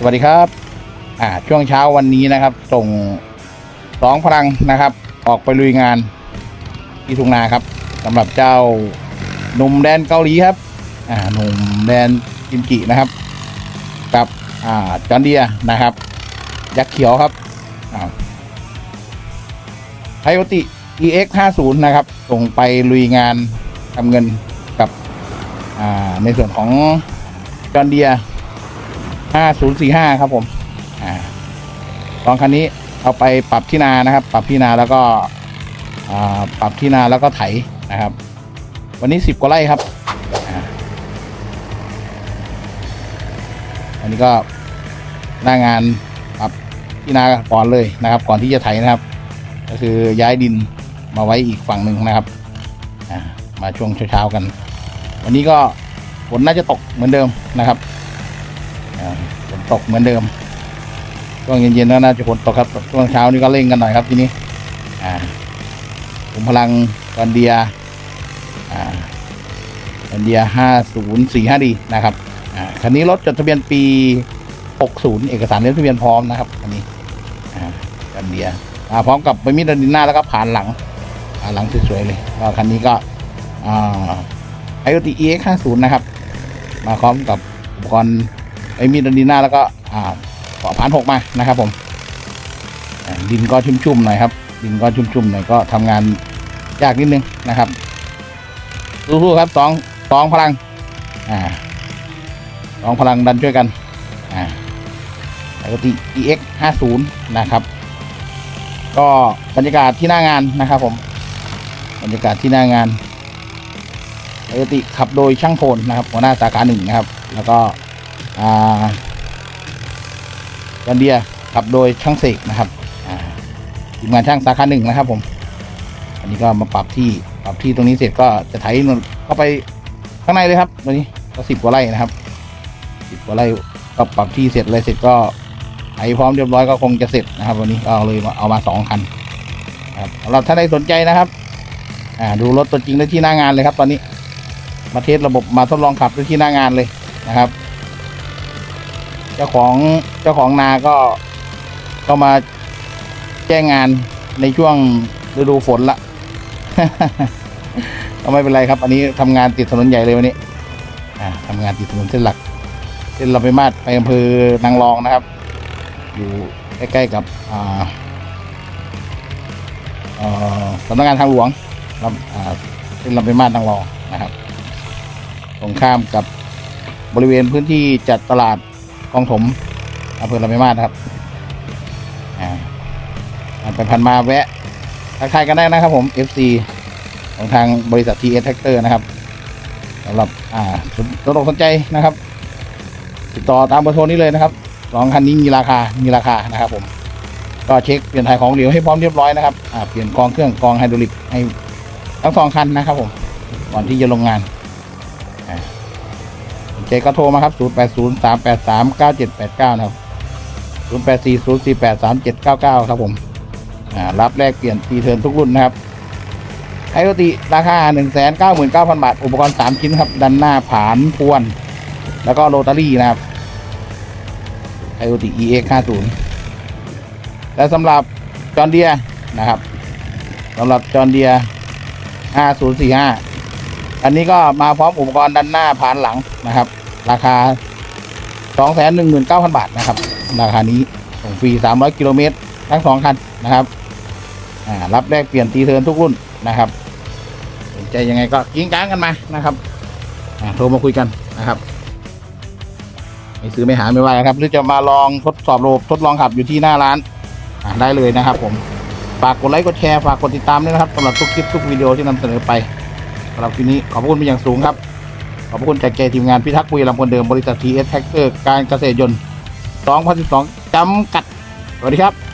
สวัสดีครับอ่าช่วงเช้าวันนี้นะครับ ส่งสองพลังนะครับ ออกไปลุยงานที่ทุ่งนาครับสำหรับเจ้าหนุ่มแดนเกาหลีครับอ่าหนุ่มแดนกิมจินะครับ กับอ่าจอนเดียนะครับ ยักษ์เขียวครับอ่าไทโอติ EX 50นะครับ ส่งไปลุยงานทำเงินกับอ่าในส่วนของจอนเดีย 5045 ครับผมอ่าลองคันนี้เอาไปปรับที่นานะครับ ปรับที่นาแล้วก็ปรับที่นาแล้วก็ไถนะครับ วันนี้สิบกว่าไร่ครับอันนี้ก็หน้างานปรับที่นาก่อนเลยนะครับ ก่อนที่จะไถนะครับ ก็คือย้ายดินมาไว้อีกฝั่งหนึ่งนะครับมาช่วงเช้าๆกัน วันนี้ก็ฝนน่าจะตกเหมือนเดิมนะครับ ฝนตกเหมือนเดิมช่วงเย็นๆก็น่าจะฝนตกครับช่วงเช้านี้ก็เร่งกันหน่อยครับทีนี้อ่าผมพลังกอนเดียอ่ากอนเดียห้าศูนย์สี่ห้าดีนะครับอ่าคันนี้รถจดทะเบียนปีหกศูนย์เอกสารเล่มทะเบียนพร้อมนะครับคันนี้อ่ากอนเดียอ่าพร้อมกับใบมีดดินหน้าแล้วก็ผ่านหลังผ่าหลังสวยๆเลยก็คันนี้ก็อ่าไอโอทีเอ็กห้าศูนย์นะครับ มาพร้อมกับอุปกรณ์ ไอ้มีดดินหน้าแล้วก็อ่าเกาะผ่านหกมานะครับ ผมดินก็ชุ่มๆหน่อยครับ ดินก็ชุ่มๆหน่อยก็ทำงานยากนิดนึงนะครับสู้ๆครับสองสองพลัง อ่าสองพลังดันช่วยกัน อ่าปกติ EX 50นะครับ ก็บรรยากาศที่หน้างานนะครับผมบรรยากาศที่หน้างานปกติขับโดยช่างโพลนะครับหัวหน้าสาขาหนึ่งนะครับ แล้วก็ อ่าจอนเดียขับโดยช่างเสกนะครับอ่าทีมงานช่างสาขาหนึ่งนะครับ ผม อันนี้ก็มาปรับที่ปรับที่ตรงนี้เสร็จก็จะไถนนเข้าไปข้างในเลยครับตรงนี้ก็สิบกว่าไร่นะครับสิบกว่าไร่ก็ปรับที่เสร็จเลยเสร็จก็ไถพร้อมเรียบร้อยก็คงจะเสร็จนะครับ วันนี้ก็เอาเลยเอามาสองคันครับสำหรับท่านใดสนใจนะครับอ่าดูรถตัวจริงได้ที่หน้างานเลยครับ ตอนนี้ มาเทสระบบมาทดลองขับได้ที่หน้างานเลยนะครับ เจ้าของเจ้าของนาก็ก็มาแจ้งงานในช่วงฤดูฝนละ ก็ไม่เป็นไรครับ อันนี้ทำงานติดถนนใหญ่เลยวันนี้ อ่าทำงานติดถนนเส้นหลักเส้นเราไปมาดไปอำเภอนางรองนะครับ อยู่ใกล้ๆกับอ่าสำนักงานทางหลวงลำเส้นลำไปมาดนางรองนะครับ ตรงข้ามกับบริเวณพื้นที่จัดตลาด คลองถมอำเภอลำปางมาศครับอ่าผ่านไปผ่านมาแวะทักทายกันได้นะครับผม FC ของทางบริษัท TS Tractor นะครับสำหรับอ่าสนอกสนใจนะครับ ติดต่อตามเบอร์โทรนี้เลยนะครับสองคันนี้มีราคามีราคานะครับผมก็เช็คเปลี่ยนถ่ายของเหลวให้พร้อมเรียบร้อยนะครับอ่าเปลี่ยนกองเครื่องกองไฮดรอลิกให้ทั้งสองคันนะครับผมก่อนที่จะลงงานสน ใจก็โทรมาครับ 0 8 0 3 8 3 9 7 8 9 นะครับ 0 8 4 0 4 8 3 7 9 9 ครับผม อ่า รับแลกเปลี่ยนตีเทินทุกรุ่นนะครับไอโอติราคา 1 9 9 0 0 0 บาท อุปกรณ์ 3 ชิ้นครับ ดันหน้าผานพวน แล้วก็โรตารี่นะครับไอโอติ EX 50และสำหรับจอห์นเดียนะครับสำหรับจอห์นเดีย5045 อันนี้ก็มาพร้อมอุปกรณ์ดันหน้าผ่านหลังนะครับ ราคา 219,000 บาทนะครับ ราคานี้ส่งฟรี 300 กิโลเมตรทั้งสองคันนะครับรับแลกเปลี่ยนตีเทิร์นทุกรุ่นนะครับสนใจยังไงก็กิ้งก้างกันมานะครับโทรมาคุยกันนะครับไม่ซื้อไม่หาไม่ว่าครับ หรือจะมาลองทดสอบระบบทดลองขับอยู่ที่หน้าร้านได้เลยนะครับ ผมฝากกดไลค์กดแชร์ฝากกดติดตามด้วยนะครับสำหรับทุกคลิปทุกวิดีโอที่นำเสนอไปสำหรับคลิปนี้ขอบคุณเป็นอย่างสูงครับ ขอบคุณจากแกทีมงานพิทักษ์บุรีรัมย์คนเดิมบริษัททีเอสแท็กเตอร์การเกษตรยนต์ 2012จำกัด สวัสดีครับ